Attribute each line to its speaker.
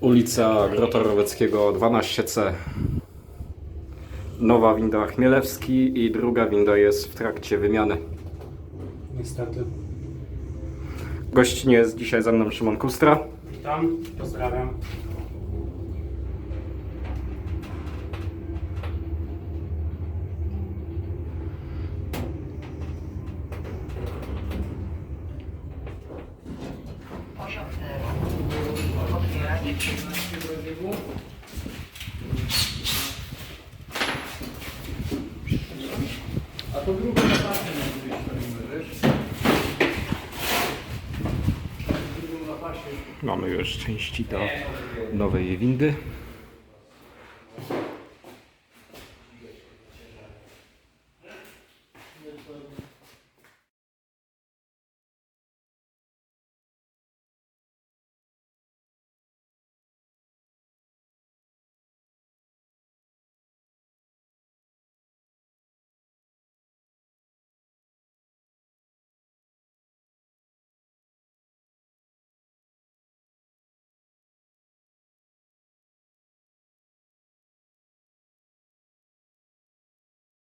Speaker 1: Ulica Grota Roweckiego 12C. Nowa winda Chmielewski i druga winda jest w trakcie wymiany.
Speaker 2: Niestety.
Speaker 1: Gościnie jest dzisiaj ze mną Szymon Kustra.
Speaker 2: Witam, pozdrawiam.
Speaker 3: Otwierać.
Speaker 4: A to drugą lapasę nie zrobimy, wiesz? Drugą.
Speaker 1: Mamy już części do nowej windy.